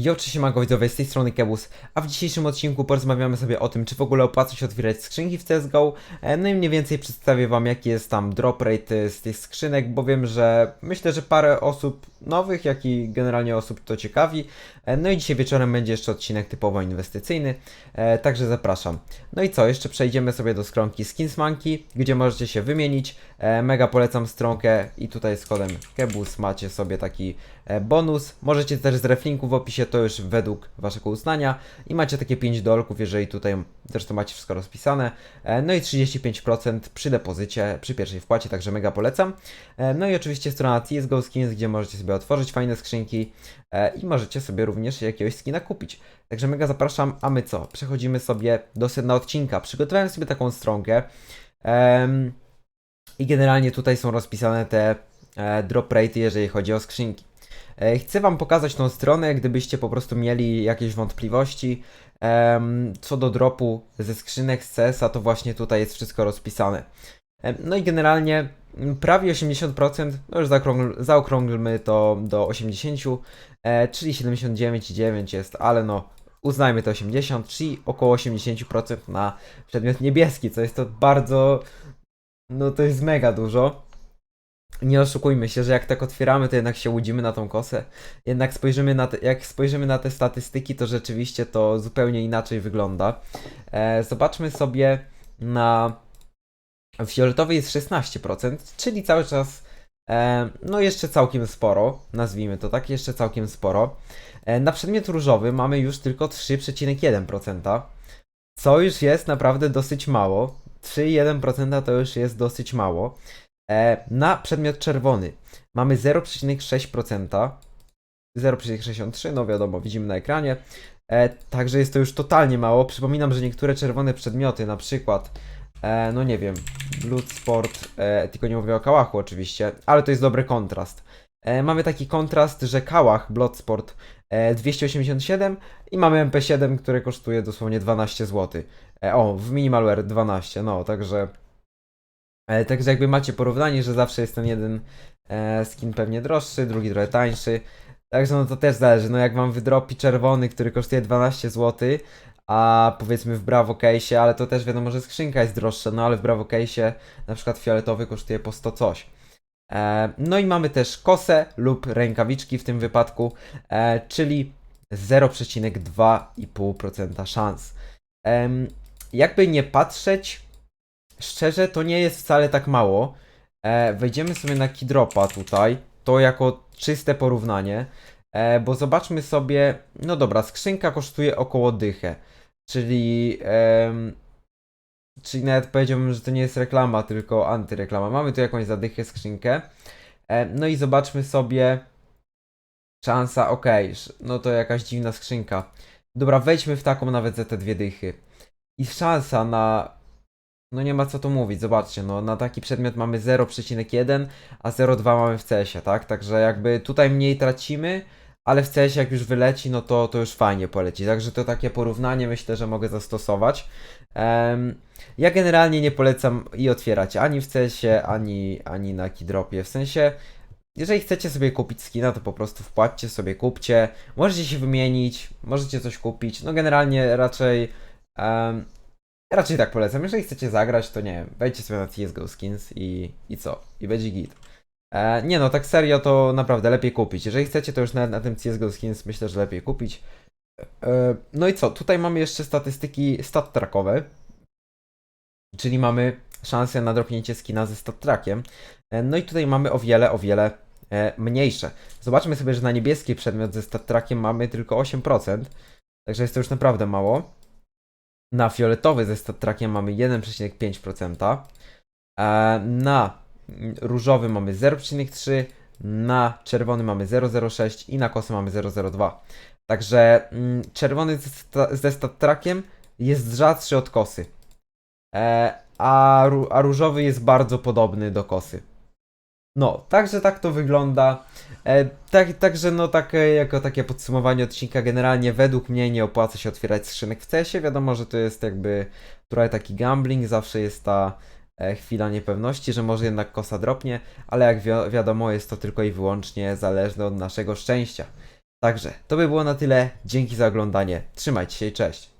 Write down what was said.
Jo, cześć siemanko widzowie, z tej strony Kebus, a w dzisiejszym odcinku porozmawiamy sobie o tym, czy w ogóle opłaca się otwierać skrzynki w CSGO, e, no i mniej więcej przedstawię wam jaki jest tam drop rate e, z tych skrzynek, bo wiem, że myślę, że parę osób nowych, jak i generalnie osób to ciekawi, E, no i dzisiaj wieczorem będzie jeszcze odcinek typowo inwestycyjny, także zapraszam. No i co, jeszcze przejdziemy sobie do stronki Skinsmanki, gdzie możecie się wymienić, mega polecam stronkę i tutaj z kodem Kebus macie sobie taki bonus. Możecie też z reflinku w opisie, to już według waszego uznania. I macie takie 5 dolków, jeżeli tutaj zresztą macie wszystko rozpisane. E, No i 35% przy depozycie, przy pierwszej wpłacie, także mega polecam. E, No i oczywiście strona CSGO Skins, gdzie możecie sobie otworzyć fajne skrzynki e, i możecie sobie również jakiegoś skina kupić. Także mega zapraszam, a my co? Przechodzimy sobie do sedna odcinka. Przygotowałem sobie taką stronkę. I generalnie tutaj są rozpisane te e, drop rate, jeżeli chodzi o skrzynki. E, Chcę Wam pokazać tą stronę, gdybyście po prostu mieli jakieś wątpliwości co do dropu ze skrzynek z CS-a, to właśnie tutaj jest wszystko rozpisane. No i generalnie prawie 80%, no już zaokrągl, zaokrąglmy to do 80%, e, czyli 79,9 jest, ale no uznajmy to 80, czyli około 80% na przedmiot niebieski, co jest to bardzo, no to jest mega dużo nie oszukujmy się, że jak tak otwieramy, to jednak się łudzimy na tą kosę. Jednak spojrzymy na te, jak spojrzymy na te statystyki, to rzeczywiście to zupełnie inaczej wygląda. E, zobaczmy sobie na fioletowej jest 16%, czyli cały czas e, no jeszcze całkiem sporo, nazwijmy to tak, jeszcze całkiem sporo. E, na przedmiot różowy mamy już tylko 3,1%, co już jest naprawdę dosyć mało. 3,1% to już jest dosyć mało. E, na przedmiot czerwony mamy 0,6%, 0,63, no wiadomo, widzimy na ekranie. E, także jest to już totalnie mało. Przypominam, że niektóre czerwone przedmioty, na przykład, e, no nie wiem, Bloodsport, e, tylko nie mówię o kałachu oczywiście, ale to jest dobry kontrast. E, mamy taki kontrast, że kałach Bloodsport e, 287 i mamy MP7, które kosztuje dosłownie 12 zł. E, o, w Minimalware 12, no, także... E, Także jakby macie porównanie, że zawsze jest ten jeden e, skin pewnie droższy, drugi trochę tańszy. Także no to też zależy. No jak wam wydropi czerwony, który kosztuje 12 zł, a powiedzmy w Bravo Case'ie, ale to też wiadomo, że skrzynka jest droższa, no ale w Bravo Case'ie na przykład fioletowy kosztuje po 100 coś. E, no i mamy też kosę lub rękawiczki w tym wypadku, czyli 0,2,5% szans. Jakby nie patrzeć, szczerze, to nie jest wcale tak mało. E, wejdziemy sobie na Kidropa tutaj, to jako czyste porównanie, e, bo zobaczmy sobie, no dobra, skrzynka kosztuje około dychę, czyli, em, czyli nawet powiedziałbym, że to nie jest reklama, tylko antyreklama. Mamy tu jakąś zadychę skrzynkę, e, no i zobaczmy sobie, szansa, sz- no to jakaś dziwna skrzynka. Dobra, wejdźmy w taką nawet za te dwie dychy. I szansa na no nie ma co tu mówić, zobaczcie, no na taki przedmiot mamy 0,1, a 0,2 mamy w CS-ie, tak? Także jakby tutaj mniej tracimy, ale w CS-ie jak już wyleci, no to, to już fajnie poleci. Także to takie porównanie myślę, że mogę zastosować. Em, ja generalnie nie polecam i otwierać ani w CS-ie, ani, ani na Kidropie. W sensie, jeżeli chcecie sobie kupić skina, to po prostu wpłaccie sobie, kupcie. Możecie się wymienić, możecie coś kupić. No generalnie raczej... em, Raczej tak polecam. Jeżeli chcecie zagrać, to nie wiem, wejdźcie sobie na CSGO Skins i, i co? I będzie git. E, nie no, tak serio to naprawdę lepiej kupić. Jeżeli chcecie, to już na, na tym CSGO Skins myślę, że lepiej kupić. E, no i co? Tutaj mamy jeszcze statystyki stat trackowe. Czyli mamy szansę na dropnięcie skina ze stat trackiem. E, no i tutaj mamy o wiele, o wiele e, mniejsze. Zobaczmy sobie, że na niebieski przedmiot ze stat trackiem mamy tylko 8%. Także jest to już naprawdę mało. Na fioletowy ze stat trackiem mamy 1,5%. e, Na różowy mamy 0,3%. Na czerwony mamy 0,06 i na kosy mamy 0,02. Także mm, czerwony ze, sta- ze stat trackiem jest rzadszy od kosy. E, a różowy jest bardzo podobny do kosy. No, także tak to wygląda. E, tak, także no takie, jako takie podsumowanie odcinka generalnie według mnie nie opłaca się otwierać skrzynek w CS-ie. Wiadomo, że to jest jakby trochę taki gambling, zawsze jest ta e, chwila niepewności, że może jednak kosa dropnie, ale jak wi- wiadomo jest to tylko i wyłącznie zależne od naszego szczęścia. Także to by było na tyle. Dzięki za oglądanie. Trzymajcie się i cześć.